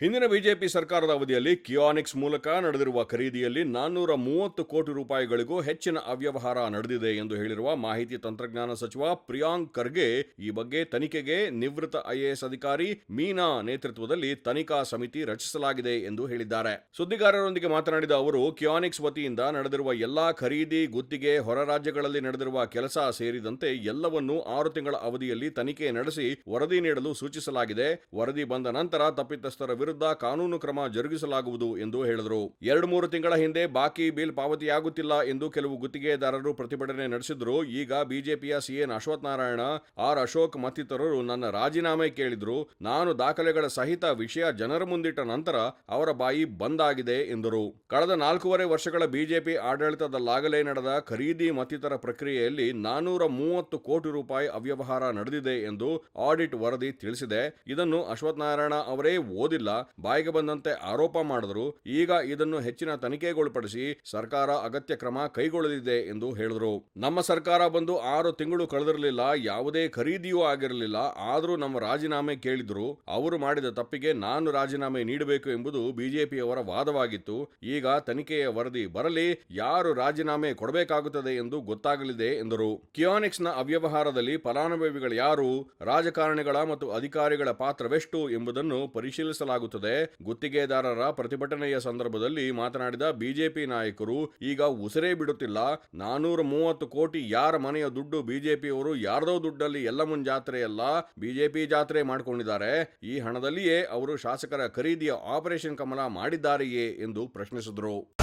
ಹಿಂದಿನ ಬಿಜೆಪಿ ಸರ್ಕಾರದ ಅವಧಿಯಲ್ಲಿ ಕಿಯಾನಿಕ್ಸ್ ಮೂಲಕ ನಡೆದಿರುವ ಖರೀದಿಯಲ್ಲಿ ನಾನ್ನೂರ ಮೂವತ್ತು ಕೋಟಿ ರೂಪಾಯಿಗಳಿಗೂ ಹೆಚ್ಚಿನ ಅವ್ಯವಹಾರ ನಡೆದಿದೆ ಎಂದು ಹೇಳಿರುವ ಮಾಹಿತಿ ತಂತ್ರಜ್ಞಾನ ಸಚಿವ ಪ್ರಿಯಾಂಕ್ ಖರ್ಗೆ, ಈ ಬಗ್ಗೆ ತನಿಖೆಗೆ ನಿವೃತ್ತ ಐಎಎಸ್ ಅಧಿಕಾರಿ ಮೀನಾ ನೇತೃತ್ವದಲ್ಲಿ ತನಿಖಾ ಸಮಿತಿ ರಚಿಸಲಾಗಿದೆ ಎಂದು ಹೇಳಿದ್ದಾರೆ. ಸುದ್ದಿಗಾರರೊಂದಿಗೆ ಮಾತನಾಡಿದ ಅವರು, ಕಿಯಾನಿಕ್ಸ್ ವತಿಯಿಂದ ನಡೆದಿರುವ ಎಲ್ಲಾ ಖರೀದಿ, ಗುತ್ತಿಗೆ, ಹೊರ ರಾಜ್ಯಗಳಲ್ಲಿ ನಡೆದಿರುವ ಕೆಲಸ ಸೇರಿದಂತೆ ಎಲ್ಲವನ್ನೂ ಆರು ತಿಂಗಳ ಅವಧಿಯಲ್ಲಿ ತನಿಖೆ ನಡೆಸಿ ವರದಿ ನೀಡಲು ಸೂಚಿಸಲಾಗಿದೆ. ವರದಿ ಬಂದ ನಂತರ ತಪ್ಪಿತಸ್ಥರ ವಿರುದ್ಧ ಕಾನೂನು ಕ್ರಮ ಜರುಗಿಸಲಾಗುವುದು ಎಂದು ಹೇಳಿದರು. ಎರಡು ಮೂರು ತಿಂಗಳ ಹಿಂದೆ ಬಾಕಿ ಬಿಲ್ ಪಾವತಿಯಾಗುತ್ತಿಲ್ಲ ಎಂದು ಕೆಲವು ಗುತ್ತಿಗೆದಾರರು ಪ್ರತಿಭಟನೆ ನಡೆಸಿದ್ರು. ಈಗ ಬಿಜೆಪಿಯ C N Ashwath Narayana R Ashok ಮತ್ತಿತರರು ನನ್ನ ರಾಜೀನಾಮೆ ಕೇಳಿದ್ರು. ನಾನು ದಾಖಲೆಗಳ ಸಹಿತ ವಿಷಯ ಜನರ ಮುಂದಿಟ್ಟ ನಂತರ ಅವರ ಬಾಯಿ ಬಂದ್ ಆಗಿದೆ ಎಂದರು. ಕಳೆದ ನಾಲ್ಕೂವರೆ ವರ್ಷಗಳ ಬಿಜೆಪಿ ಆಡಳಿತದಲ್ಲಾಗಲೇ ನಡೆದ ಖರೀದಿ ಮತ್ತಿತರ ಪ್ರಕ್ರಿಯೆಯಲ್ಲಿ ನಾನೂರ ಮೂವತ್ತು ಕೋಟಿ ರೂಪಾಯಿ ಅವ್ಯವಹಾರ ನಡೆದಿದೆ ಎಂದು ಆಡಿಟ್ ವರದಿ ತಿಳಿಸಿದೆ. ಇದನ್ನು ಅಶ್ವಥ್ ನಾರಾಯಣ ಅವರೇ ಓದಿಲ್ಲ. ಬಾಯಿಗೆ ಬಂದಂತೆ ಆರೋಪ ಮಾಡಿದ್ರು. ಈಗ ಇದನ್ನು ಹೆಚ್ಚಿನ ತನಿಖೆಗೊಳಪಡಿಸಿ ಸರ್ಕಾರ ಅಗತ್ಯ ಕ್ರಮ ಕೈಗೊಳ್ಳಲಿದೆ ಎಂದು ಹೇಳಿದರು. ನಮ್ಮ ಸರ್ಕಾರ ಬಂದು ಆರು ತಿಂಗಳು ಕಳೆದಿರಲಿಲ್ಲ, ಯಾವುದೇ ಖರೀದಿಯೂ ಆಗಿರಲಿಲ್ಲ. ಆದರೂ ನಮ್ಮ ರಾಜೀನಾಮೆ ಕೇಳಿದ್ರು. ಅವರು ಮಾಡಿದ ತಪ್ಪಿಗೆ ನಾನು ರಾಜೀನಾಮೆ ನೀಡಬೇಕು ಎಂಬುದು ಬಿಜೆಪಿಯವರ ವಾದವಾಗಿತ್ತು. ಈಗ ತನಿಖೆಯ ವರದಿ ಬರಲಿ, ಯಾರು ರಾಜೀನಾಮೆ ಕೊಡಬೇಕಾಗುತ್ತದೆ ಎಂದು ಗೊತ್ತಾಗಲಿದೆ ಎಂದರು. ಕಿಯಾನಿಕ್ಸ್ನ ಅವ್ಯವಹಾರದಲ್ಲಿ ಫಲಾನುಭವಿಗಳು ಯಾರು, ರಾಜಕಾರಣಿಗಳ ಮತ್ತು ಅಧಿಕಾರಿಗಳ ಪಾತ್ರವೆಷ್ಟು ಎಂಬುದನ್ನು ಪರಿಶೀಲಿಸಲಾಗುತ್ತದೆ. ಗುತ್ತಿಗೆದಾರರ ಪ್ರತಿಭಟನೆಯ ಸಂದರ್ಭದಲ್ಲಿ ಮಾತನಾಡಿದ ಬಿಜೆಪಿ ನಾಯಕರು, ಈಗ ಉಸಿರೇ ಬಿಡುತ್ತಿಲ್ಲ. ನಾನೂರ ಮೂವತ್ತು ಕೋಟಿ ಯಾರ ಮನೆಯ ದುಡ್ಡು ಬಿಜೆಪಿಯವರು ಯಾರದೋ ದುಡ್ಡಲ್ಲಿ ಎಲ್ಲ ಮುನ್ ಜಾತ್ರೆಯಲ್ಲ ಬಿಜೆಪಿ ಜಾತ್ರೆ ಮಾಡಿಕೊಂಡಿದ್ದಾರೆ. ಈ ಹಣದಲ್ಲಿಯೇ ಅವರು ಶಾಸಕರ ಖರೀದಿಯ ಆಪರೇಷನ್ ಕಮಲ ಮಾಡಿದ್ದಾರೆಯೇ? ಎಂದು ಪ್ರಶ್ನಿಸಿದರು.